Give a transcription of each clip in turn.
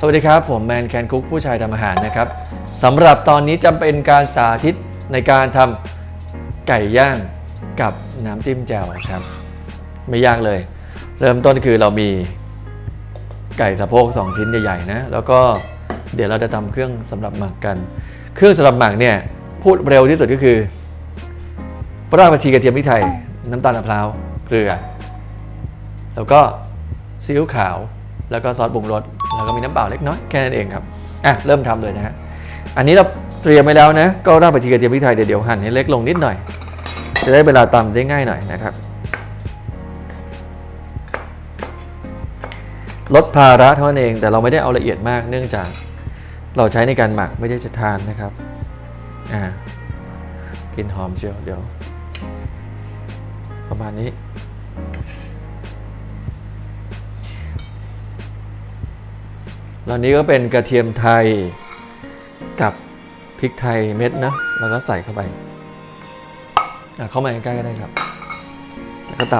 สวัสดีครับ ผมแมนแคนคุกผู้ชายทำอาหารนะครับสำหรับตอนนี้จะเป็นการสาธิตในการทำไก่ย่างกับน้ำจิ้มแจ่วครับ ไม่ยากเลย เริ่มต้นคือเรามีไก่สะโพก2ชิ้นใหญ่ๆนะแล้วก็เดี๋ยวเราจะทำเครื่องสำหรับหมักกัน เครื่องสำหรับหมักเนี่ยพูดเร็วที่สุดก็คือรากผักชีกระเทียมพริกไทย น้ำตาลมะพร้าวเกลือ แล้วก็ซีอิ๊วขาว แล้วก็ซอสปรุงรส แล้วก็มีน้ำเปล่าเล็กน้อยแค่นั้นเองครับอะเริ่มทำเลยนะฮะอันนี้เราเตรียมไว้แล้วนะ ก็รากผักชีกระเทียมพริกไทยเดี๋ยวเดี๋ยวหั่นให้เล็กลงนิดหน่อย จะได้เวลาตำได้ง่ายหน่อยนะครับลดภาระเท่านั้นเองแต่เราไม่ได้เอาละเอียดมากเนื่องจากเราใช้ในการหมักไม่ได้จะทานนะครับอ่ากลินหอมเชียวเดี๋ยว ประมาณนี้ แล้วนี้ก็เป็นกระเทียมไทยกับพริกไทยเม็ดนะ แล้วก็ใส่เข้าไปอะเข้ามาใกล้ๆก็ได้ครับ แล้วก็ต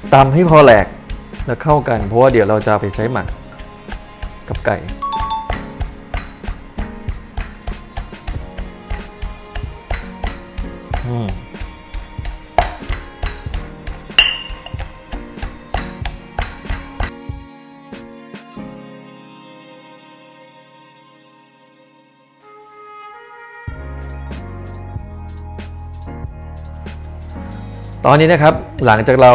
ำตำให้พอแหลกแล้วเข้ากัน เพราะว่าเดี๋ยวเราจะไปใช้หมักกับไก่ ตอนนี้นะครับหลังจากเรา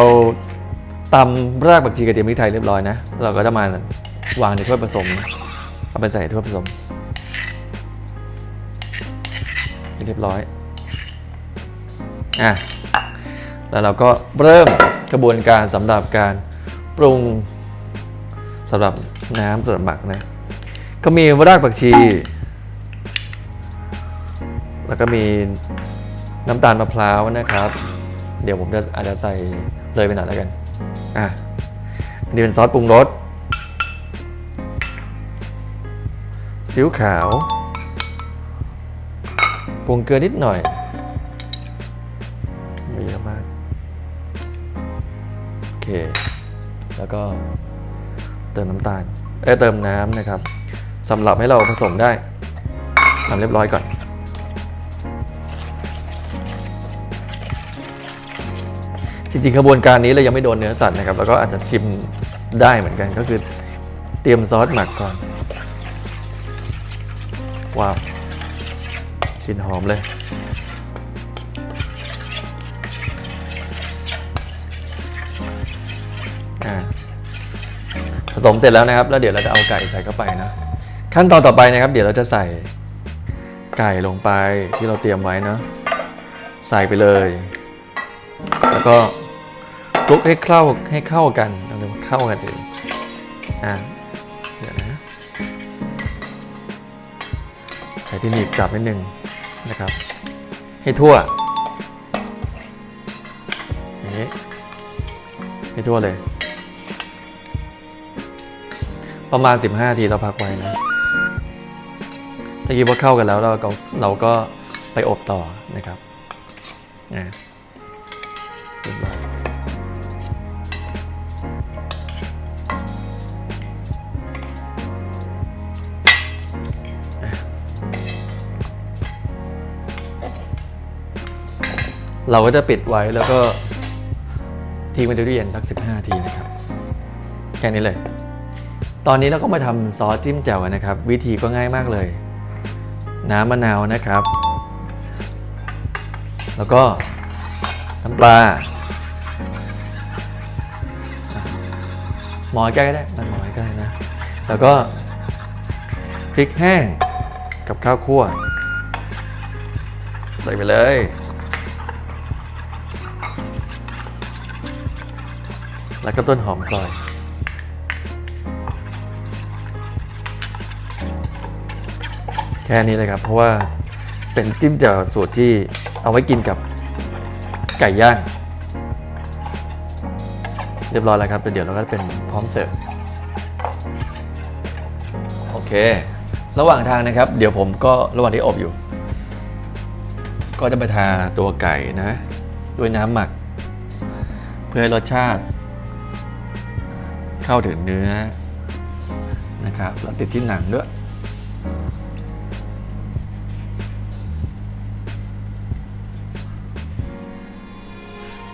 ตำรากผักชีกระเทียมพริกไทยเรียบร้อยนะ เราก็จะมาวางในถ้วยผสมเอาไปใส่ถ้วยผสมเรียบร้อยอะแล้วเราก็เริ่มกระบวนการสำหรับการปรุงสำหรับน้ำสำหรับหมักนะก็มีรากผักชี แล้วก็มีน้ำตาลมะพร้าวนะครับ เดี๋ยวผมจะอาจจะใส่เลยไปหน่อยแล้วกัน อะอันนี่เป็นซอสปรุงรสซีอิ๊วขาวปรุงเกลือนิดหน่อยไม่เยอะมาก โอเค แล้วก็เติมน้ำตาล เอ้ยเติมน้ำนะครับสำหรับให้เราผสมได้ทำเรียบร้อยก่อน จริงๆกระบวนการนี้เรายังไม่โดนเนื้อสัตว์นะครับแล้วก็อาจจะชิมได้เหมือนกันก็คือเตรียมซอสหมักก่อน ว้าวกลิ่นหอมเลยอ่าผสมเสร็จแล้วนะครับ แล้วเดี๋ยวเราจะเอาไก่ใส่เข้าไปนะ ขั้นตอนต่อไปนะครับ เดี๋ยวเราจะใส่ไก่ลงไปที่เราเตรียมไว้นะ ใส่ไปเลย แล้วก็ คลุกให้เข้าให้เข้ากันเราเรียกว่าเข้ากันเองอ่าเดี๋ยวนะใส่ที่หนีบจับนิดนึงนะครับ ให้ทั่วอย่างนี้ให้ทั่วเลย ประมาณ 15ทีเราพักไว้นะตะกี้พอเข้ากันแล้วเราก็เราก็ไปอบต่อนะครับอ่าเรียบร้อย เราก็จะปิดไว้แล้วก็ทิ้งไว้ในตู้เย็นสัก 15ทีนะครับแค่นี้เลย ตอนนี้เราก็มาทำซอสจิ้มแจ่วนนะครับ วิธีก็ง่ายมากเลย น้ำมะนาวนะครับ แล้วก็น้ำปลาหมอใกล้ก็ได้มันหมอใกล้นะ แล้วก็พริกแห้งกับข้าวคั่ว ใส่ไปเลย แล้วก็ต้นหอมซอย แค่นี้เลยครับ เพราะว่าเป็นจิ้มแจ่วสูตรที่เอาไว้กินกับไก่ย่าง เรียบร้อยแล้วครับแต่เดี๋ยวเราก็เป็นพร้อมเสิร์ฟโอเค ระหว่างทางนะครับ เดี๋ยวผมก็ระหว่างที่อบอยู่ ก็จะไปทาตัวไก่นะ ด้วยน้ำหมัก เพื่อให้รสชาติ เข้าถึงเนื้อนะครับแล้วติดที่หนังด้วย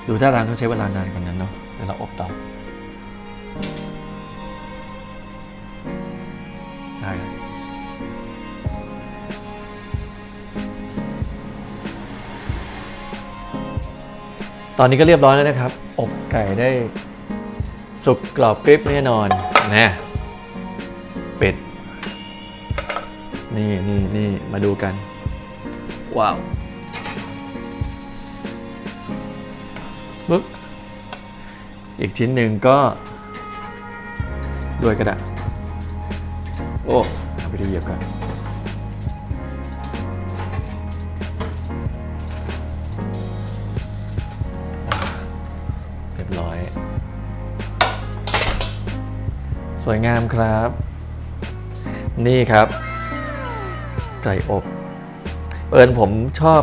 ดูท่าทางต้องใช้เวลานานกว่านั้นเนาะเดี๋ยวเราอบต่อใช่ตอนนี้ก็เรียบร้อยแล้วนะครับ อบไก่ได้ สุกกรอบกริบแน่นอนนะเป็ด นี่นี่นี่มาดูกัน ว้าวปึ๊บอีกชิ้นหนึ่งก็ด้วยกระดาษโอ้เอาไปที่เหยียบกัน สวยงามครับ นี่ครับ ไก่อบเอิญผมชอบ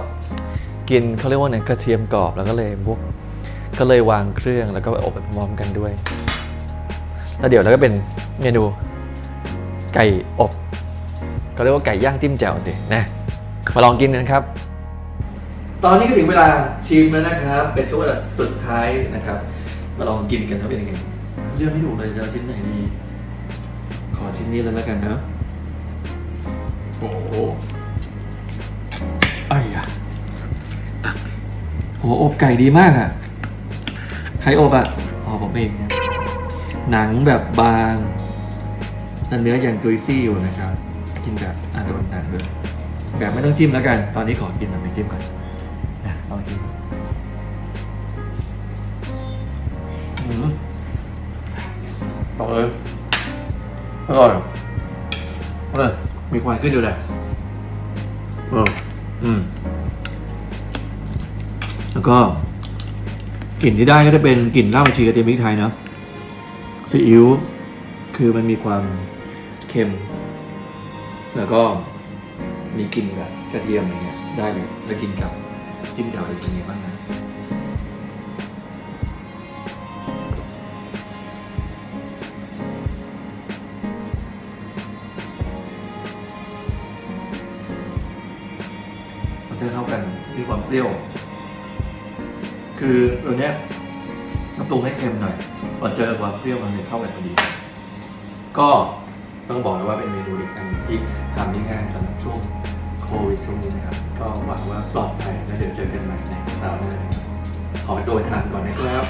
กินเขาเรียกว่าไงกระเทียมกรอบแล้วก็เลยพวกก็เลยวางเครื่องแล้วก็อบไปพร้อมกันด้วย แล้วเดี๋ยวเราก็เป็นเมนูไก่อบก็เรียกว่าไก่ย่างจิ้มแจ่วสินะมาลองกินกันครับ ตอนนี้ก็ถึงเวลาชิมแล้วนะครับ เป็นช่วงเวลาสุดท้ายนะครับ มาลองกินกันว่าเป็นยังไงเลือกไม่ถูกเลยจะเอาชิ้นไหนดีขอ ชิ้นนี้เลยแล้วกันนะ โอ้โหไอ้ยะโหอบไก่ดีมากอะ่ะ ใครอบอะ่ะ อ๋อผมเองนะหนังแบบบางแต่เนื้ออย่างจุยซี่อยู่นะครับ กินแบบอะโดนหนังด้วยแบบไม่ต้องจิ้มแล้วกัน ตอนนี้ขอกินแบบไม่จิ้มก่อนนะลองชิมอืมต่อเลย อร่อยเออมีควันขึ้นอยู่เลยเอออืม แล้วก็กลิ่นที่ได้ก็จะเป็นกลิ่นเหล้าชีกระเทียมพริกไทยเนาะซีอิ๊วคือมันมีความเค็ม แล้วก็มีกลิ่นแบบกระเทียมอะไรเงี้ยได้เลยแล้วกินกับจิ้มแจ่วเป็นยังไงบ้างนะ ความเปรี้ยว คือตัวเนี้ยน้ำปรุงให้เค็มหน่อยพอเจอความเปรี้ยวมันเลยเข้ากันพอดี ก็ต้องบอกเลยว่าเป็นเมนูเด็กอันที่ทำได้ง่ายสำหรับช่วงโควิดช่วงนี้นะครับ ก็หวังว่าปลอดภัยแล้วเดี๋ยวเจอกันใหม่ในคราวหน้าขอตัวไปทานก่อนนะครับ